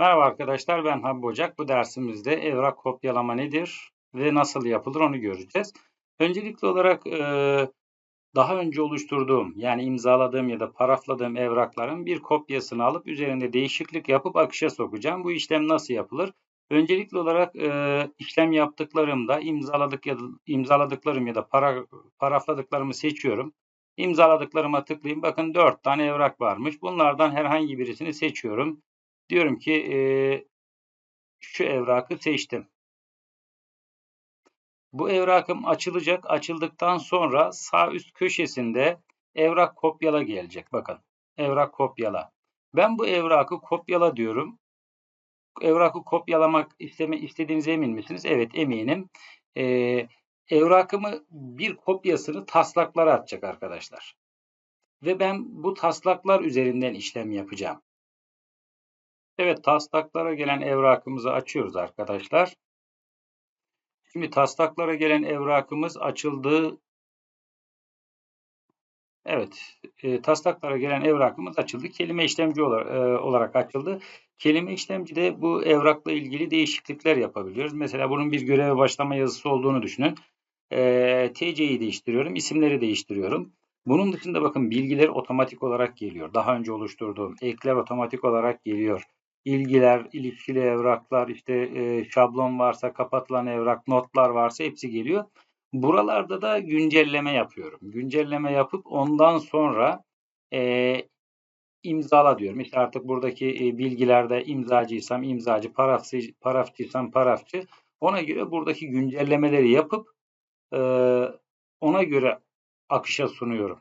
Merhaba arkadaşlar ben Habib Ocak. Bu dersimizde evrak kopyalama nedir ve nasıl yapılır onu göreceğiz. Öncelikli olarak e, daha önce oluşturduğum yani imzaladığım ya da parafladığım evrakların bir kopyasını alıp üzerinde değişiklik yapıp akışa sokacağım. Bu işlem nasıl yapılır? Öncelikli olarak e, işlem yaptıklarımda imzaladık ya da imzaladıklarım ya da para, parafladıklarımı seçiyorum. İmzaladıklarıma tıklayayım. Bakın 4 tane evrak varmış. Bunlardan herhangi birisini seçiyorum. Diyorum ki şu evrakı seçtim. Bu evrakım açılacak. Açıldıktan sonra sağ üst köşesinde evrak kopyala gelecek. Bakın evrak kopyala. Ben bu evrakı kopyala diyorum. Evrakı kopyalamak isteme, istediğinize emin misiniz? Evet eminim. Ee, evrakımı bir kopyasını taslaklara atacak arkadaşlar. Ve ben bu taslaklar üzerinden işlem yapacağım. Evet taslaklara gelen evrakımızı açıyoruz arkadaşlar. Şimdi taslaklara gelen evrakımız açıldı. Evet, e, taslaklara gelen evrakımız açıldı. Kelime işlemci olarak, e, olarak açıldı. Kelime işlemci de bu evrakla ilgili değişiklikler yapabiliyoruz. Mesela bunun bir göreve başlama yazısı olduğunu düşünün. E, TC'yi değiştiriyorum, isimleri değiştiriyorum. Bunun dışında bakın bilgiler otomatik olarak geliyor. Daha önce oluşturduğum ekler otomatik olarak geliyor ilgiler, ilişkili evraklar, işte e, şablon varsa, kapatılan evrak, notlar varsa hepsi geliyor. Buralarda da güncelleme yapıyorum. Güncelleme yapıp ondan sonra e, imzala diyorum. İşte artık buradaki e, bilgilerde imzacıysam imzacı, parafçı, parafçıysam parafçı. Ona göre buradaki güncellemeleri yapıp e, ona göre akışa sunuyorum.